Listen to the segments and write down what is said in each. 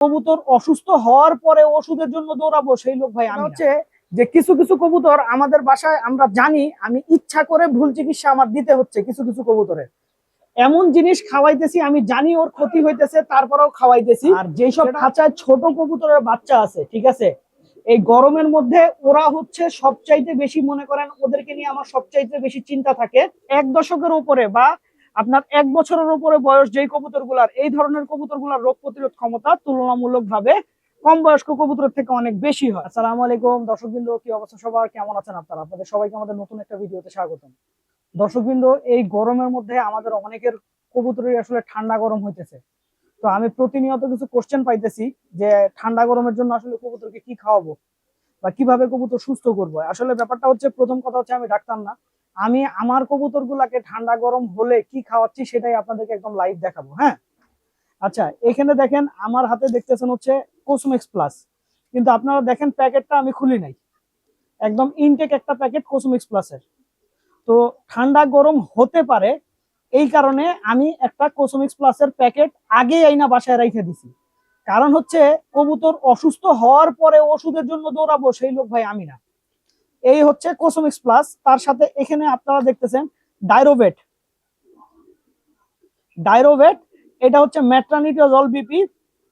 কবুতর অসুস্থ হওয়ার পরে ওষুধের জন্য দৌড়াবো সেই লোক ভাই আমি হচ্ছে যে কিছু কিছু কবুতর আমাদের বাসায় আমরা জানি আমি ইচ্ছা করে ভুল চিকিৎসা আমার দিতে হচ্ছে কিছু কিছু কবুতরের। এমন জিনিস খাওয়াইতেছি আমি জানি ওর ক্ষতি হইতেছে তারপরেও খাওয়াইতেছি। আর যেসব খাঁচায় ছোট কবুতরের বাচ্চা আছে ঠিক আছে? এই গরমের মধ্যে ওরা হচ্ছে সবচাইতে বেশি মনে করেন ওদেরকে নিয়ে আমার সবচাইতে বেশি চিন্তা থাকে। এক দশকের উপরে বা আপনার এক বছরের উপরে বয়স যেই কবুতরগুলার এই ধরনের কবুতরগুলার রোগ প্রতিরোধ ক্ষমতা তুলনামূলক ভাবে কম বয়স্ক কবুতরের থেকে অনেক বেশি হয়। আসসালামু আলাইকুম, দর্শকবৃন্দ, কি অবস্থা সবার? কেমন আছেন আপনারা? আপনাদের সবাইকে আমাদের নতুন একটা ভিডিওতে স্বাগতম। দর্শকবৃন্দ, এই গরমের মধ্যে আমাদের অনেকের কবুতরের আসলে ঠান্ডা গরম হইতেছে। তো আমি প্রতিনিয়ত কিছু কোশ্চেন পাইতেছি যে ঠান্ডা গরমের জন্য আসলে কবুতরকে কি খাওয়াবো বা কীভাবে কবুতর সুস্থ করব? আসলে ব্যাপারটা হচ্ছে, প্রথম কথা হচ্ছে আমি ডাক্তার না। আমি আমার কবুতর গুলাকে ঠান্ডা গরম হলে কি খাওয়াচ্ছি সেটাই আপনাদেরকে একদম লাইভ দেখাবো হ্যাঁ? আচ্ছা এখানে দেখেন আমার হাতে দেখতেছেন হচ্ছে কোসমেক্স প্লাস কিন্তু আপনারা দেখেন প্যাকেটটা আমি খুলি নাই। একদম ইনটেক একটা প্যাকেট কোসমেক্স প্লাসের তো ঠান্ডা গরম হতে পারে, এই কারণে আমি একটা কোসমিক্স প্লাসের প্যাকেট আগে আইনা বাসায় রেখে দিছি। কারণ হচ্ছে কবুতর অসুস্থ হওয়ার পরে ওষুধের জন্য দৌড়াবো সেই লোক ভাই আমি না। এই হচ্ছে কোসমিক্স প্লাস তার সাথে এখানে আপনারা দেখতেছেন ডাইরোভেট ডাইরোভেট এটা হচ্ছে ম্যাট্রানিটজল বিপি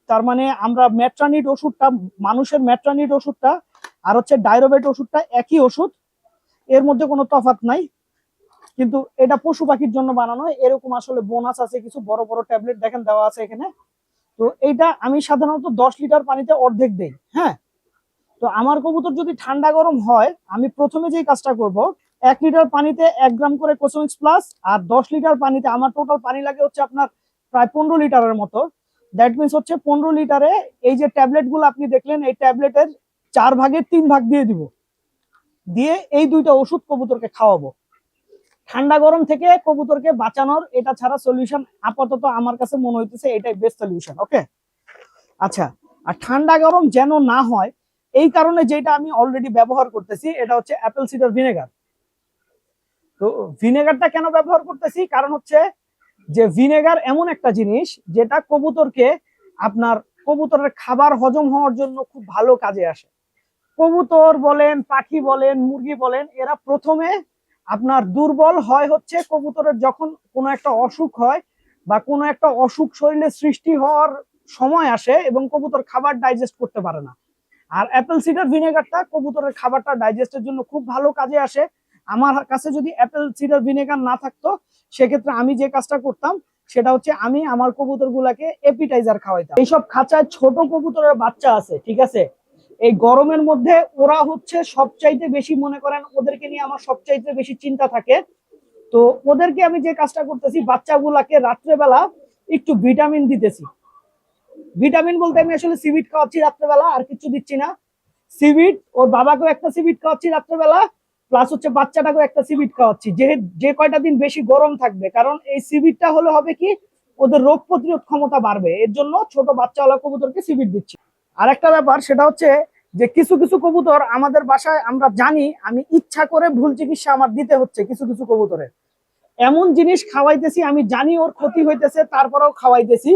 তার মানে আমরা ম্যাট্রানিট ওষুধটা, মানুষের ম্যাট্রানিট ওষুধটা আর হচ্ছে ডাইরোভেট ওষুধটা একই ওষুধ, এর মধ্যে কোনো তফাত নাই। কিন্তু এটা পশু পাখির জন্য বানানো, এরকম আসলে বোনাস আছে, কিছু বড় বড় ট্যাবলেট দেখেন দেওয়া আছে এখানে। তো এইটা আমি সাধারণত দশ লিটার পানিতে অর্ধেক দেই হ্যাঁ? তো আমার কবুতর যদি ঠান্ডা গরম হয়, আমি প্রথমে যেই কাজটা করব, এক লিটার পানিতে এক গ্রাম করে কোসমিক্স প্লাস আর দশ লিটার পানিতে, আমার টোটাল পানি লাগে হচ্ছে আপনার প্রায় পনেরো লিটারের মতো। দ্যাট মিনস হচ্ছে পনেরো লিটারে এই যে ট্যাবলেটগুলো আপনি দেখলেন, এই ট্যাবলেটের চার ভাগের তিন ভাগ দিয়ে দিব। দিয়ে এই দুইটা ওষুধ কবুতরকে খাওয়াবো। ঠান্ডা গরম থেকে কবুতরকে বাঁচানোর এটা ছাড়া সলিউশন আপাতত আমার কাছে মনে হইতেছে এটাই বেস্ট সলিউশন ওকে আচ্ছা আর ঠান্ডা গরম যেন না হয় এই কারণে যেটা আমি অলরেডি ব্যবহার করতেছি, এটা হচ্ছে অ্যাপেল সিডার ভিনেগার তো ভিনেগারটা কেন ব্যবহার করতেছি? কারণ হচ্ছে যে ভিনেগার এমন একটা জিনিস যেটা কবুতরকে আপনার কবুতরের খাবার হজম হওয়ার জন্য খুব ভালো কাজে আসে। কবুতর বলেন, পাখি বলেন, মুরগি বলেন, এরা প্রথমে আপনার দুর্বল হয় হচ্ছে কবুতরের যখন কোনো একটা অসুখ হয় বা কোনো একটা অসুখ শরীরে সৃষ্টি হওয়ার সময় আসে এবং কবুতর খাবার ডাইজেস্ট করতে পারে না। আর অ্যাপেল সিডার ভিনেগারটা কবুতরের খাবারটা ডাইজেস্টের জন্য খুব ভালো কাজে আসে। আমার কাছে যদি অ্যাপেল সিডার ভিনেগার না থাকতো, সেক্ষেত্রে আমি যে কাজটা করতাম, সেটা হচ্ছে আমি আমার কবুতর গুলাকে এপিটাইজার খাওয়াইতাম। এইসব খাঁচায় ছোট কবুতরের বাচ্চা আছে, ঠিক আছে? এই গরমের মধ্যে ওরা হচ্ছে সবচাইতে বেশি মনে করেন ওদেরকে নিয়ে আমার সবচাইতে বেশি চিন্তা থাকে। তো ওদেরকে আমি যে কাজটা করতেছি, বাচ্চাগুলাকে রাত্রেবেলা একটু ভিটামিন দিতেছি। ভিটামিন বলতে আমি আসলে সিভিট খাওয়াচ্ছি রাত্রেবেলা, আর কিছু দিচ্ছি না। সিভিট ওর বাবাকেও একটা সিভিট খাওয়াচ্ছি রাত্রেবেলা প্লাস হচ্ছে বাচ্চাটাকেও একটা সিভিট খাওয়াচ্ছি। যে যে কয়টা দিন বেশি গরম থাকবে, কারণ এই সিভিটটা হলে হবে কি, ওদের রোগ প্রতিরোধ ক্ষমতা বাড়বে। এর জন্য ছোট বাচ্চা বাচ্চাওয়ালা কবুতরকে সিভিট দিচ্ছি। আর একটা ব্যাপার, সেটা হচ্ছে যে, কিছু কিছু কবুতর আমাদের বাসায় আমরা জানি, আমি ইচ্ছা করে ভুল চিকিৎসা আমার দিতে হচ্ছে কিছু কিছু কবুতরের এমন জিনিস খাওয়াইতেছি, আমি জানি ওর ক্ষতি হইতেছে, তারপরেও খাওয়াইতেছি।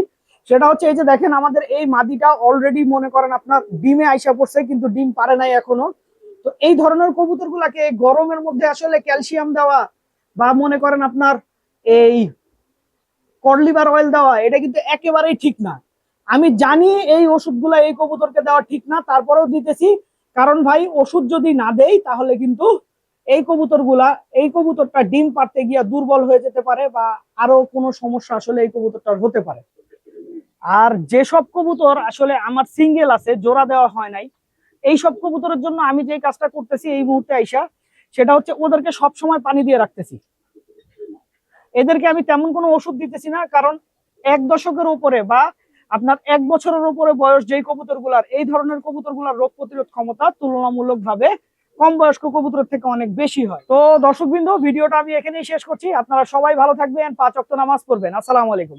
সেটা হচ্ছে এই যে দেখেন আমাদের এই মাদিটা অলরেডি মনে করেন আপনার ডিমে আইসা পড়ছে, কিন্তু ডিম পারে নাই এখনও। তো এই ধরনের কবুতর গুলাকে গরমের মধ্যে আসলে ক্যালসিয়াম দেওয়া বা মনে করেন আপনার এই কর্লিভার অয়েল দেওয়া, এটা কিন্তু একেবারেই ঠিক না। আমি জানি এই ওষুধগুলো এই কবুতরকে দেওয়া ঠিক না, তারপরেও দিতেছি। কারণ ভাই, ওষুধ যদি না দেই, তাহলে কিন্তু এই কবুতরগুলা, এই কবুতরটা ডিম পারতে গিয়া দুর্বল হয়ে যেতে পারে বা আরও কোনো সমস্যা আসলে এই কবুতরটার হতে পারে। আর যেসব কবুতর আসলে আমার সিঙ্গেল আছে, জোড়া দেওয়া হয় নাই এই সব কবুতরের জন্য আমি যে কাজটা করতেছি এই মুহূর্তে আইসা, সেটা হচ্ছে ওদেরকে সব সময় পানি দিয়ে রাখতেছি। এদেরকে আমি তেমন কোনো ওষুধ দিতেছি না, কারণ এক দশকের উপরে বা আপনার এক বছরের উপরে বয়স যেই কবুতরগুলার এই ধরনের কবুতরগুলার রোগ প্রতিরোধ ক্ষমতা তুলনামূলক ভাবে কম বয়স্ক কবুতরের থেকে অনেক বেশি হয়। তো দর্শকবৃন্দ, ভিডিওটা আমি এখানেই শেষ করছি। আপনারা সবাই ভালো থাকবেন, পাঁচ অক্ট নামাজ পড়বেন। আসসালামু আলাইকুম।